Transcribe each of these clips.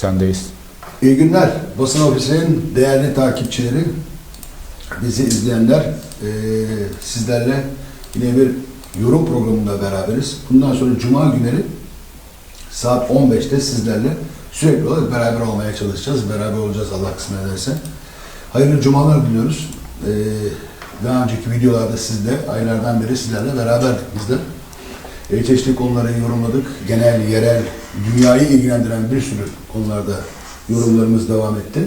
sendeyiz. İyi günler. Basın Ofisi'nin değerli takipçileri, bizi izleyenler, eee, sizlerle yine bir yorum programında beraberiz. Bundan sonra Cuma günleri saat 15'te sizlerle sürekli olarak beraber olmaya çalışacağız. Beraber olacağız Allah kısmet ederse. Hayırlı cumalar diliyoruz. Eee, daha önceki videolarda sizde, aylardan beri sizlerle beraberdik biz de. E, çeşitli konuları yorumladık. Genel, yerel, dünyayı ilgilendiren bir sürü konularda yorumlarımız devam etti.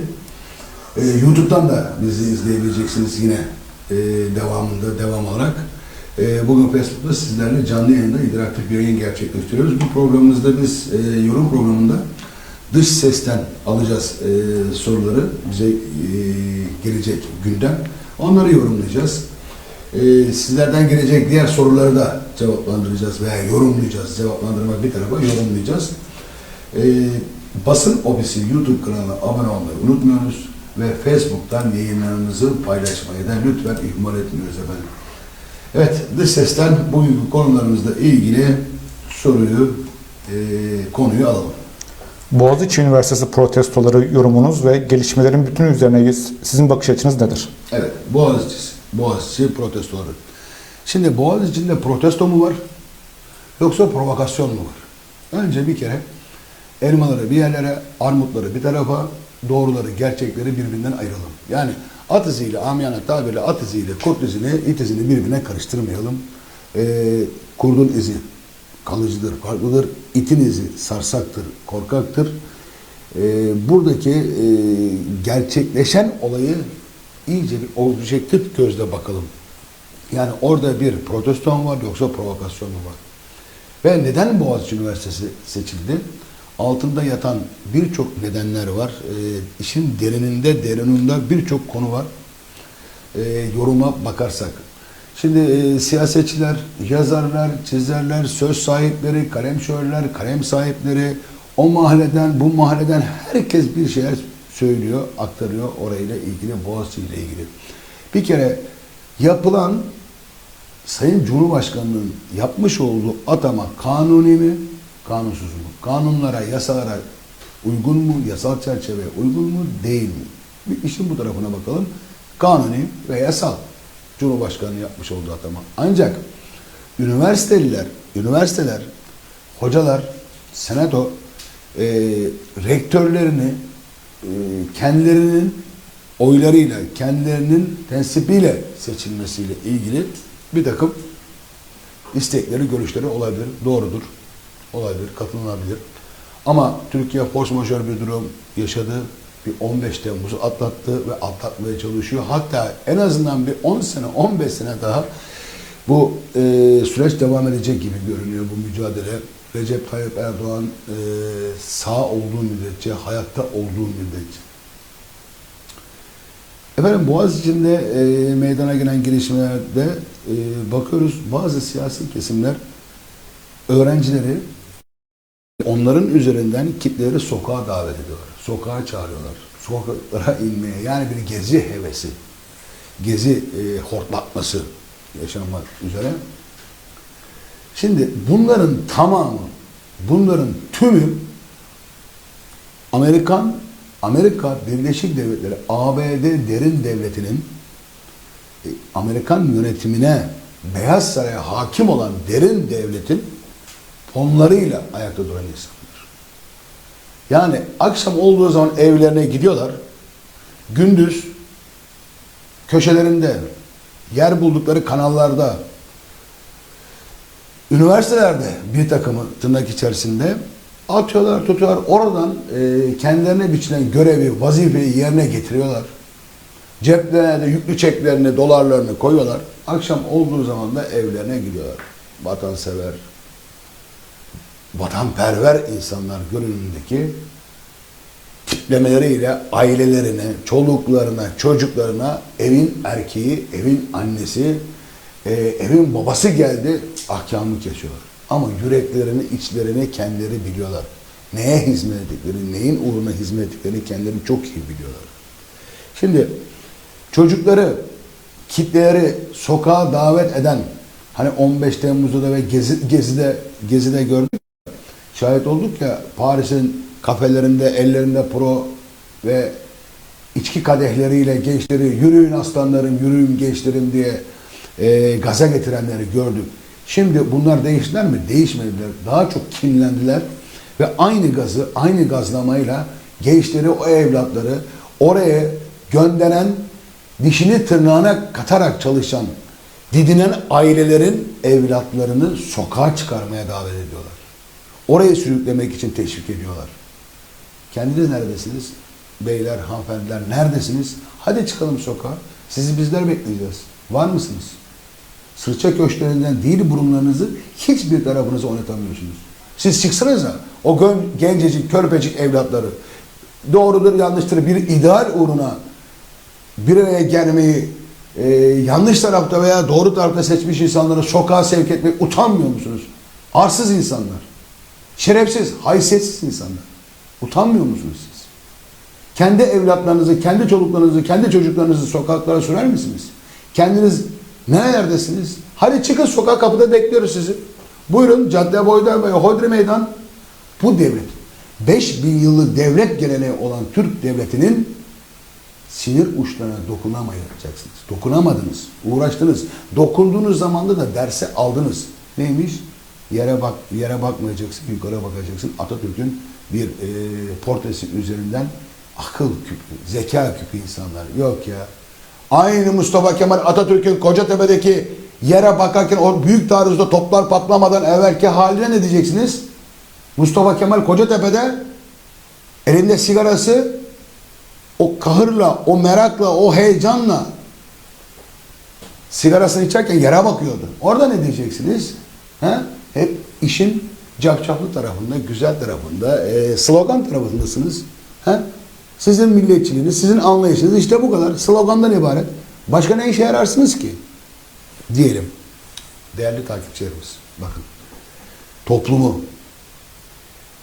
E, YouTube'dan da bizi izleyebileceksiniz yine e, devamında, devam olarak. E, bugün Facebook'ta sizlerle canlı yayında interaktif bir yayın gerçekleştiriyoruz. Bu programımızda biz e, yorum programında dış sesten alacağız e, soruları bize e, gelecek gündem. Onları yorumlayacağız. Ee, sizlerden gelecek diğer soruları da cevaplandıracağız veya yorumlayacağız. Cevaplandırmak bir tarafa yorumlayacağız. Ee, basın ofisi YouTube kanalına abone olmayı unutmuyoruz ve Facebook'tan yayınlarımızı paylaşmayı da lütfen ihmal etmiyoruz efendim. Evet, dış sesten bugünkü konularımızla ilgili soruyu, e, konuyu alalım. Boğaziçi Üniversitesi protestoları yorumunuz ve gelişmelerin bütün üzerine sizin bakış açınız nedir? Evet, Boğaziçi, Boğaziçi protestoları. Şimdi Boğaziçi'nde protesto mu var yoksa provokasyon mu var? Önce bir kere elmaları bir yerlere, armutları bir tarafa, doğruları, gerçekleri birbirinden ayıralım. Yani at iziyle, amiyane tabirle at iziyle kurt izini, it izini birbirine karıştırmayalım. Ee, kurdun izi kalıcıdır, farklıdır. İtin izi sarsaktır, korkaktır. Ee, buradaki e, gerçekleşen olayı iyice bir objektif gözle bakalım. Yani orada bir protesto mu var yoksa provokasyon mu var? Ve neden Boğaziçi Üniversitesi seçildi? Altında yatan birçok nedenler var. E, işin derininde, derininde birçok konu var. E, yoruma bakarsak. Şimdi e, siyasetçiler, yazarlar, çizerler, söz sahipleri, kalemşörler, kalem sahipleri, o mahalleden, bu mahalleden herkes bir şeyler söylüyor, aktarıyor orayla ilgili, Boğaziçi ile ilgili. Bir kere yapılan Sayın Cumhurbaşkanı'nın yapmış olduğu atama kanuni mi, kanunsuz mu? Kanunlara, yasalara uygun mu, yasal çerçeveye uygun mu, değil mi? Bir işin bu tarafına bakalım. Kanuni ve yasal. Cumhurbaşkanı yapmış olduğu atama. Ancak üniversiteliler, üniversiteler, hocalar, senato, e, rektörlerini e, kendilerinin oylarıyla, kendilerinin tensibiyle seçilmesiyle ilgili bir takım istekleri, görüşleri olabilir. Doğrudur. Olabilir, katılınabilir. Ama Türkiye force majeure bir durum yaşadı. Bir 15 Temmuz'u atlattı ve atlatmaya çalışıyor. Hatta en azından bir 10 sene, 15 sene daha bu e, süreç devam edecek gibi görünüyor bu mücadele. Recep Tayyip Erdoğan e, sağ olduğu müddetçe, hayatta olduğu müddetçe. Efendim Boğaziçi'nde e, meydana gelen gelişmelerde e, bakıyoruz bazı siyasi kesimler öğrencileri onların üzerinden kitleleri sokağa davet ediyorlar. Sokağa çağırıyorlar. Sokaklara inmeye yani bir gezi hevesi, gezi e, hortlatması yaşanmak üzere. Şimdi bunların tamamı, bunların tümü Amerikan, Amerika Birleşik Devletleri, ABD derin devletinin e, Amerikan yönetimine, Beyaz Saray'a hakim olan derin devletin fonlarıyla ayakta duran insanlar. Yani akşam olduğu zaman evlerine gidiyorlar. Gündüz köşelerinde, yer buldukları kanallarda, üniversitelerde bir takımı tırnak içerisinde atıyorlar, tutuyorlar. Oradan e, kendilerine biçilen görevi, vazifeyi yerine getiriyorlar. Ceplerine de yüklü çeklerini, dolarlarını koyuyorlar. Akşam olduğu zaman da evlerine gidiyorlar. Vatansever, vatanperver insanlar görünümündeki tiplemeleriyle ailelerine, çoluklarına, çocuklarına evin erkeği, evin annesi, e, evin babası geldi ahkamı kesiyorlar. Ama yüreklerini, içlerini kendileri biliyorlar. Neye hizmet ettikleri, neyin uğruna hizmet ettiklerini kendileri çok iyi biliyorlar. Şimdi çocukları, kitleleri sokağa davet eden, hani 15 Temmuz'da da ve Gezi, Gezi'de, Gezi'de gördük, şahit olduk ya Paris'in kafelerinde ellerinde pro ve içki kadehleriyle gençleri yürüyün aslanlarım, yürüyün gençlerim diye e, gaza getirenleri gördük. Şimdi bunlar değiştiler mi? Değişmediler. Daha çok kinlendiler ve aynı gazı, aynı gazlamayla gençleri, o evlatları oraya gönderen, dişini tırnağına katarak çalışan, didinen ailelerin evlatlarını sokağa çıkarmaya davet ediyorlar. Oraya sürüklemek için teşvik ediyorlar. Kendiniz neredesiniz? Beyler, hanımefendiler neredesiniz? Hadi çıkalım sokağa. Sizi bizler bekleyeceğiz. Var mısınız? Sırça köşklerinden değil burunlarınızı hiçbir tarafınıza oynatamıyorsunuz. Siz çıksanıza o gencecik, körpecik evlatları doğrudur yanlıştır bir ideal uğruna bir araya gelmeyi e, yanlış tarafta veya doğru tarafta seçmiş insanları sokağa sevk etmek utanmıyor musunuz? Arsız insanlar. Şerefsiz, haysiyetsiz insanlar. Utanmıyor musunuz siz? Kendi evlatlarınızı, kendi çocuklarınızı, kendi çocuklarınızı sokaklara sürer misiniz? Kendiniz nerelerdesiniz? Hadi çıkın sokak kapıda bekliyoruz sizi. Buyurun cadde boyda ve Hodri meydan. Bu devlet. 5000 yıllık devlet geleneği olan Türk devletinin sinir uçlarına dokunamayacaksınız. Dokunamadınız, uğraştınız. Dokunduğunuz zamanda da derse aldınız. Neymiş? Yere bak, yere bakmayacaksın, yukarı bakacaksın. Atatürk'ün bir e, portresi üzerinden akıl küpü, zeka küpü insanlar. Yok ya. Aynı Mustafa Kemal Atatürk'ün Kocatepe'deki yere bakarken o büyük taarruzda toplar patlamadan evvelki haline ne diyeceksiniz? Mustafa Kemal Kocatepe'de elinde sigarası o kahırla, o merakla, o heyecanla sigarasını içerken yere bakıyordu. Orada ne diyeceksiniz? He? Hep işin cafcaflı tarafında, güzel tarafında, e, slogan tarafındasınız. He? Sizin milliyetçiliğiniz, sizin anlayışınız işte bu kadar. Slogandan ibaret. Başka ne işe yararsınız ki? Diyelim. Değerli takipçilerimiz, bakın. Toplumu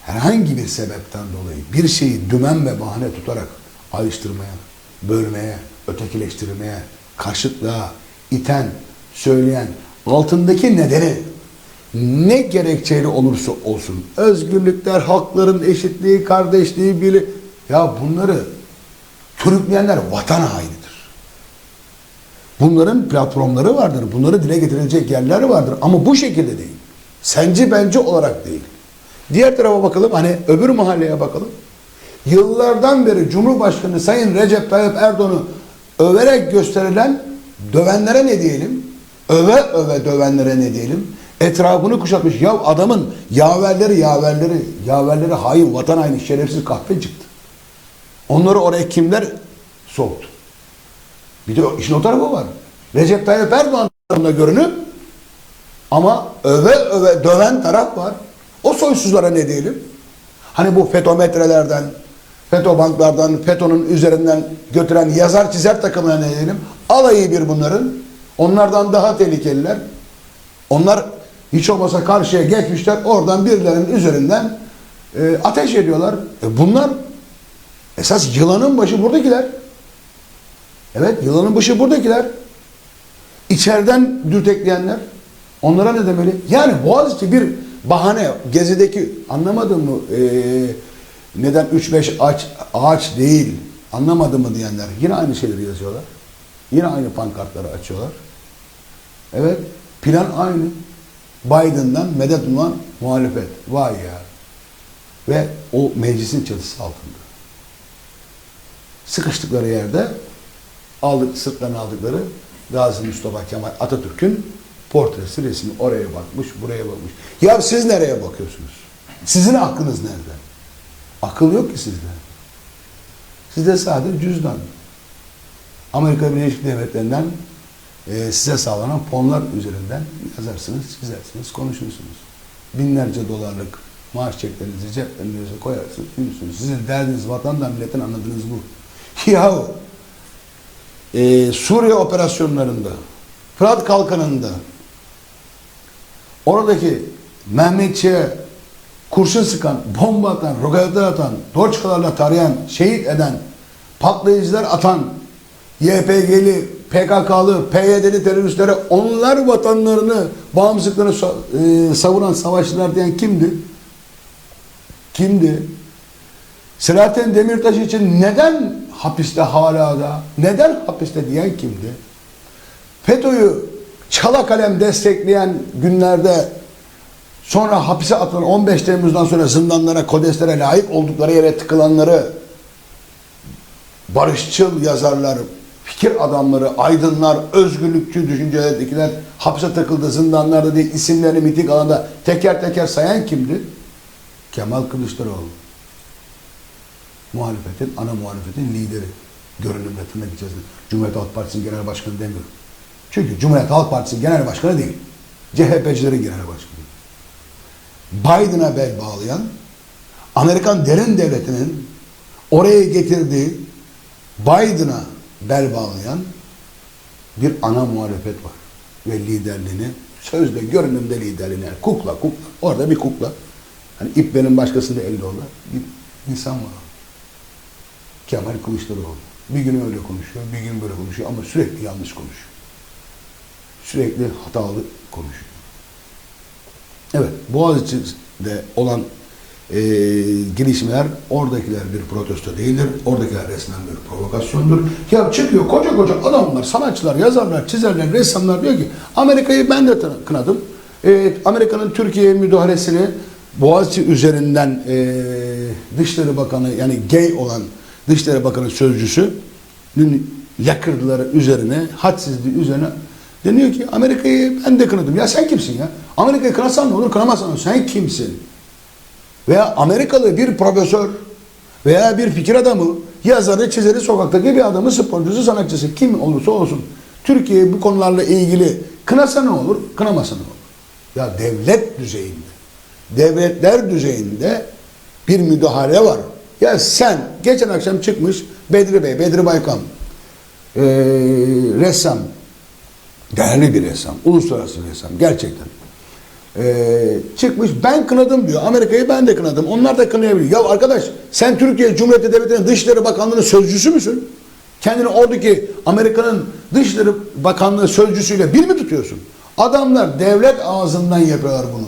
herhangi bir sebepten dolayı bir şeyi dümen ve bahane tutarak ayrıştırmaya, bölmeye, ötekileştirmeye, karşıtlığa, iten, söyleyen, altındaki nedeni ne gerekçeyle olursa olsun, özgürlükler, hakların eşitliği, kardeşliği, biri, ya bunları körükleyenler vatan hainidir. Bunların platformları vardır, bunları dile getirilecek yerler vardır ama bu şekilde değil. Sence bence olarak değil. Diğer tarafa bakalım, hani öbür mahalleye bakalım. Yıllardan beri Cumhurbaşkanı Sayın Recep Tayyip Erdoğan'ı överek gösterilen dövenlere ne diyelim? Öve öve dövenlere ne diyelim? Etrafını kuşatmış. Ya adamın yaverleri yaverleri, yaverleri hain, vatan haini, şerefsiz kahpe çıktı. Onları oraya kimler soktu? Bir de işin o tarafı var. Recep Tayyip Erdoğan tarafında görünüp ama öve öve döven taraf var. O soysuzlara ne diyelim? Hani bu fetometrelerden, FETÖ banklardan, FETÖ'nün üzerinden götüren yazar çizer takımına ne diyelim? Alayı bir bunların. Onlardan daha tehlikeliler. Onlar hiç olmasa karşıya geçmişler. Oradan birilerinin üzerinden e, ateş ediyorlar. E bunlar esas yılanın başı buradakiler. Evet yılanın başı buradakiler. İçeriden dürtekleyenler. Onlara ne demeli? Yani Boğaziçi bir bahane. Gezideki anlamadın mı? Ee, neden 3-5 ağaç, ağaç değil anlamadı mı diyenler yine aynı şeyleri yazıyorlar. Yine aynı pankartları açıyorlar. Evet plan aynı. Biden'dan medet uman muhalefet. Vay ya. Ve o meclisin çatısı altında. Sıkıştıkları yerde aldık, sırtlarına aldıkları Gazi Mustafa Kemal Atatürk'ün portresi resmi oraya bakmış, buraya bakmış. Ya siz nereye bakıyorsunuz? Sizin aklınız nerede? Akıl yok ki sizde. Sizde sadece cüzdan. Amerika Birleşik Devletleri'nden e, size sağlanan fonlar üzerinden yazarsınız, çizersiniz, konuşursunuz. Binlerce dolarlık maaş çeklerinizi ceplerinize koyarsınız, yürürsünüz. Sizin derdiniz vatandan, milletin anladığınız bu. Yahu e, Suriye operasyonlarında, Fırat Kalkanı'nda oradaki Mehmetçi'ye kurşun sıkan, bomba atan, roketler atan, dorçkalarla tarayan, şehit eden, patlayıcılar atan, YPG'li, PKK'lı, PYD'li teröristlere onlar vatanlarını, bağımsızlıklarını e, savunan savaşçılar diyen kimdi? Kimdi? Selahattin Demirtaş için neden hapiste hala da, neden hapiste diyen kimdi? FETÖ'yü çala kalem destekleyen günlerde sonra hapise atılan 15 Temmuz'dan sonra zindanlara, kodeslere layık oldukları yere tıkılanları barışçıl yazarlar, fikir adamları, aydınlar, özgürlükçü düşüncelerdekiler hapse takıldı zindanlarda diye isimlerini miting alanda teker teker sayan kimdi? Kemal Kılıçdaroğlu. Muhalefetin, ana muhalefetin lideri. Görünümde tırnak içerisinde. Cumhuriyet Halk Partisi'nin genel başkanı demiyorum. Çünkü Cumhuriyet Halk Partisi genel başkanı değil. CHP'cilerin genel başkanı. Biden'a bel bağlayan, Amerikan derin devletinin oraya getirdiği Biden'a bel bağlayan bir ana muhalefet var. Ve liderliğini sözde görünümde liderliğini kukla kukla orada bir kukla hani ip benim başkasında elde olan bir insan var. Kemal Kılıçdaroğlu. Bir gün öyle konuşuyor, bir gün böyle konuşuyor ama sürekli yanlış konuşuyor. Sürekli hatalı konuşuyor. Evet, Boğaziçi'de olan e, gelişmeler oradakiler bir protesto değildir. Oradakiler resmen bir provokasyondur. Ya çıkıyor koca koca adamlar, sanatçılar, yazarlar, çizerler, ressamlar diyor ki Amerika'yı ben de kınadım. E, Amerika'nın Türkiye'ye müdahalesini Boğaziçi üzerinden e, Dışişleri Bakanı yani gay olan Dışişleri Bakanı sözcüsünün lakırdıları üzerine, hadsizliği üzerine deniyor ki Amerika'yı ben de kınadım. Ya sen kimsin ya? Amerika'yı kınasan ne olur, kınamazsan ne? Sen kimsin? Veya Amerikalı bir profesör veya bir fikir adamı, yazarı, çizeri, sokaktaki bir adamı, sporcusu, sanatçısı kim olursa olsun Türkiye bu konularla ilgili kınasa ne olur, kınamasa ne olur? Ya devlet düzeyinde, devletler düzeyinde bir müdahale var. Ya sen geçen akşam çıkmış Bedri Bey, Bedri Baykan, eee, ressam, değerli bir ressam, uluslararası ressam gerçekten. Ee, çıkmış ben kınadım diyor. Amerika'yı ben de kınadım. Onlar da kınayabiliyor. Ya arkadaş sen Türkiye Cumhuriyeti Devleti'nin Dışişleri Bakanlığı'nın sözcüsü müsün? Kendini oradaki Amerika'nın Dışişleri Bakanlığı sözcüsüyle bir mi tutuyorsun? Adamlar devlet ağzından yapıyorlar bunu.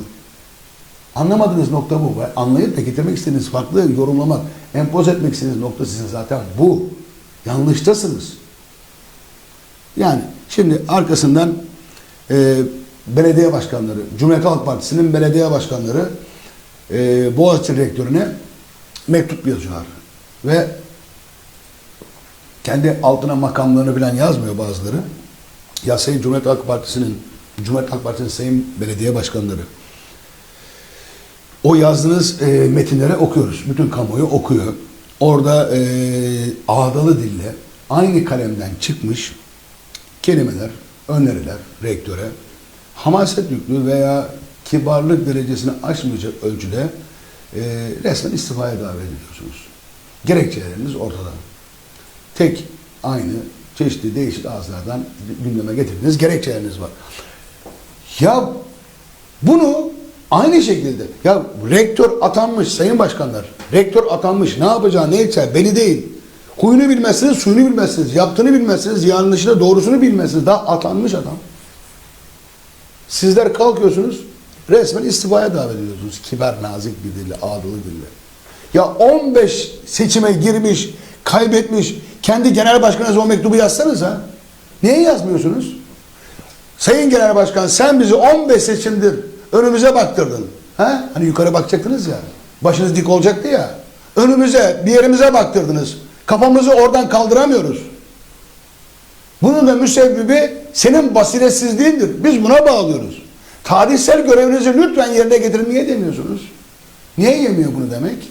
Anlamadığınız nokta bu. Anlayıp da getirmek istediğiniz farklı yorumlamak, empoze etmek istediğiniz nokta sizin zaten bu. Yanlıştasınız. Yani şimdi arkasından e, belediye başkanları, Cumhuriyet Halk Partisi'nin belediye başkanları e, Boğaziçi Rektörü'ne mektup yazıyorlar. Ve kendi altına makamlarını bilen yazmıyor bazıları. Ya Sayın Cumhuriyet Halk Partisi'nin Cumhuriyet Halk Partisi'nin sayın belediye başkanları o yazdığınız e, metinleri okuyoruz. Bütün kamuoyu okuyor. Orada e, ağdalı dille aynı kalemden çıkmış kelimeler, öneriler rektöre hamaset yüklü veya kibarlık derecesini aşmayacak ölçüde e, resmen istifaya davet ediyorsunuz. Gerekçeleriniz ortada. Tek aynı çeşitli değişik ağızlardan gündeme getirdiğiniz gerekçeleriniz var. Ya bunu aynı şekilde ya rektör atanmış sayın başkanlar rektör atanmış ne yapacağı ne edeceği belli değil. Huyunu bilmezsiniz, suyunu bilmezsiniz, yaptığını bilmezsiniz, yanlışını, doğrusunu bilmezsiniz. Daha atanmış adam. Sizler kalkıyorsunuz, resmen istifaya davet ediyorsunuz. Kibar, nazik bir dille, ağdalı dille. Ya 15 seçime girmiş, kaybetmiş, kendi genel başkanınıza o mektubu yazsanız ha. Niye yazmıyorsunuz? Sayın Genel Başkan sen bizi 15 seçimdir önümüze baktırdın. Ha? Hani yukarı bakacaktınız ya. Başınız dik olacaktı ya. Önümüze, bir yerimize baktırdınız. Kafamızı oradan kaldıramıyoruz. Bunun da müsebbibi senin basiretsizliğindir. Biz buna bağlıyoruz. Tarihsel görevinizi lütfen yerine getirin. Niye demiyorsunuz? Niye yemiyor bunu demek?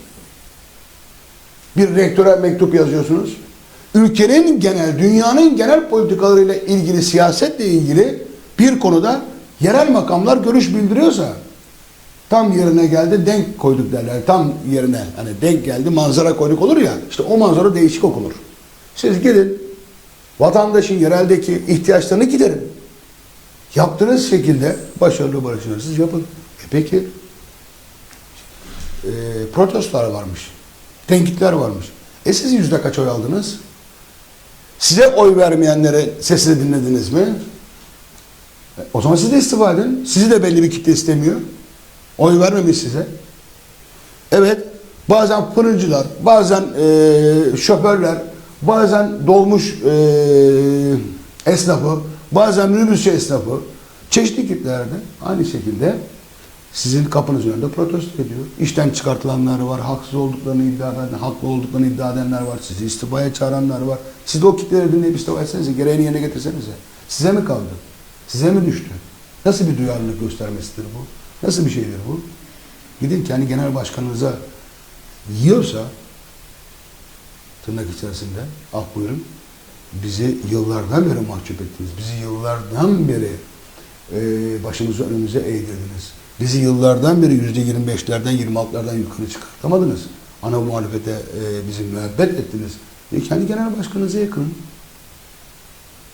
Bir rektöre mektup yazıyorsunuz. Ülkenin genel, dünyanın genel politikalarıyla ilgili, siyasetle ilgili bir konuda yerel makamlar görüş bildiriyorsa tam yerine geldi denk koyduk derler. Tam yerine hani denk geldi manzara koyduk olur ya işte o manzara değişik okunur. Siz gidin vatandaşın yereldeki ihtiyaçlarını giderin. Yaptığınız şekilde başarılı barışırsınız yapın. E peki e, protestolar varmış. Tenkitler varmış. E siz yüzde kaç oy aldınız? Size oy vermeyenlere sesini dinlediniz mi? O zaman siz de istifa edin. Sizi de belli bir kitle istemiyor. Oy vermemiş size. Evet. bazen fırıncılar, bazen e, şoförler, bazen dolmuş e, esnafı, bazen minibüsçü esnafı çeşitli kitlerde aynı şekilde sizin kapınız önünde protesto ediyor. İşten çıkartılanlar var, haksız olduklarını iddia eden, haklı olduklarını iddia edenler var, sizi istifaya çağıranlar var. Siz de o kitleleri dinleyip istifa etsenize, gereğini yerine getirsenize. Size mi kaldı? Size mi düştü? Nasıl bir duyarlılık göstermesidir bu? Nasıl bir şeydir bu? Gidin kendi genel başkanınıza yiyorsa tırnak içerisinde ah buyurun bizi yıllardan beri mahcup ettiniz. Bizi yıllardan beri e, başımızı önümüze eğdirdiniz. Bizi yıllardan beri yüzde 25'lerden 26'lardan yukarı çıkartamadınız. Ana muhalefete e, bizi müebbet ettiniz. E, kendi genel başkanınıza yakın.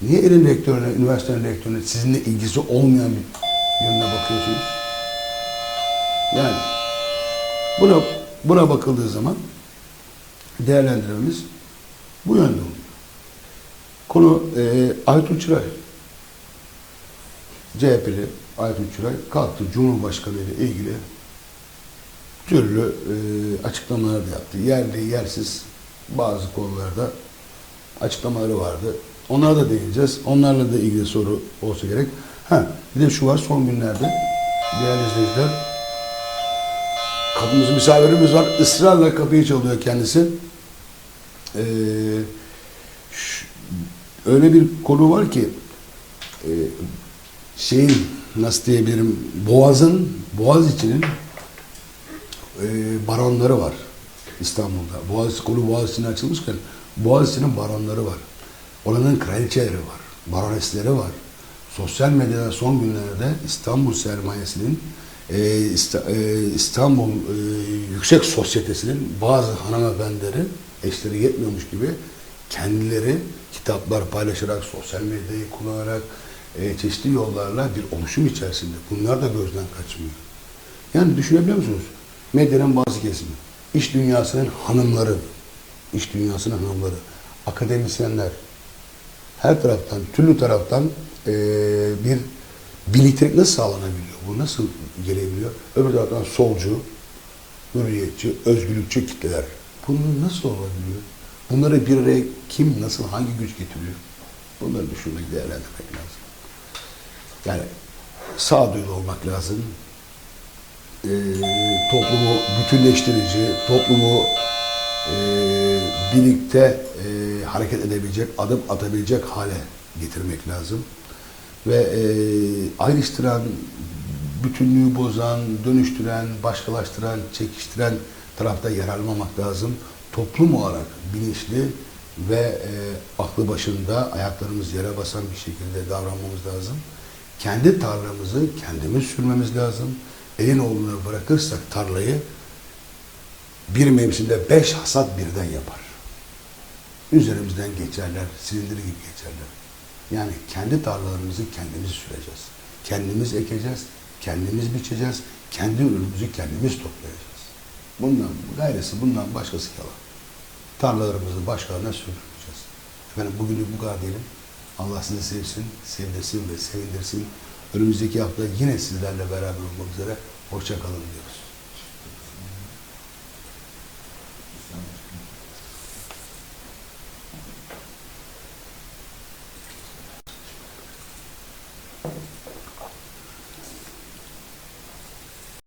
Niye elin rektörüne, üniversitenin rektörüne sizinle ilgisi olmayan bir yönüne bakıyorsunuz? Yani buna buna bakıldığı zaman değerlendirmemiz bu yönde oluyor. Konu e, Aytun Çıray. CHP'li Aytun Çıray kalktı Cumhurbaşkanı ile ilgili türlü e, açıklamalar da yaptı. Yerli, yersiz bazı konularda açıklamaları vardı. Onlara da değineceğiz. Onlarla da ilgili soru olsa gerek. Ha, bir de şu var son günlerde değerli izleyiciler kapımız misafirimiz var. Israrla kapıyı çalıyor kendisi. Ee, ş- öyle bir konu var ki e, şeyin nasıl diyebilirim Boğaz'ın Boğaz içinin e, baronları var İstanbul'da. Boğaz konu Boğaz açılmışken Boğaz baronları var. Oranın kraliçeleri var. Baronesleri var. Sosyal medyada son günlerde İstanbul sermayesinin e, e, İstanbul e, Yüksek Sosyetesi'nin bazı hanımefendileri eşleri yetmiyormuş gibi kendileri kitaplar paylaşarak, sosyal medyayı kullanarak e, çeşitli yollarla bir oluşum içerisinde. Bunlar da gözden kaçmıyor. Yani düşünebiliyor musunuz? Medyanın bazı kesimi, iş dünyasının hanımları, iş dünyasının hanımları, akademisyenler, her taraftan, türlü taraftan eee, bir birliktelik nasıl sağlanabiliyor? Bu nasıl gelebiliyor? Öbür taraftan solcu, hürriyetçi, özgürlükçü kitleler. Bunun nasıl olabiliyor? Bunları bir araya kim, nasıl, hangi güç getiriyor? Bunları düşünmek, değerlendirmek lazım. Yani sağduyulu olmak lazım. Eee, toplumu bütünleştirici, toplumu eee, birlikte eee, hareket edebilecek, adım atabilecek hale getirmek lazım. Ve eee, ayrıştıran, bütünlüğü bozan, dönüştüren, başkalaştıran, çekiştiren tarafta yer almamak lazım. Toplum olarak bilinçli ve eee, aklı başında ayaklarımız yere basan bir şekilde davranmamız lazım. Kendi tarlamızı kendimiz sürmemiz lazım. Elin oğluna bırakırsak tarlayı bir mevsimde beş hasat birden yapar. Üzerimizden geçerler, silindir gibi geçerler. Yani kendi tarlalarımızı kendimiz süreceğiz. Kendimiz ekeceğiz, kendimiz biçeceğiz, kendi ürünümüzü kendimiz toplayacağız. Bundan gayrısı, bundan başkası yalan. Tarlalarımızı başkalarına sürdürmeyeceğiz. Efendim bugünlük bu kadar diyelim. Allah sizi sevsin, sevdirsin ve sevindirsin. Önümüzdeki hafta yine sizlerle beraber olmak üzere. Hoşça kalın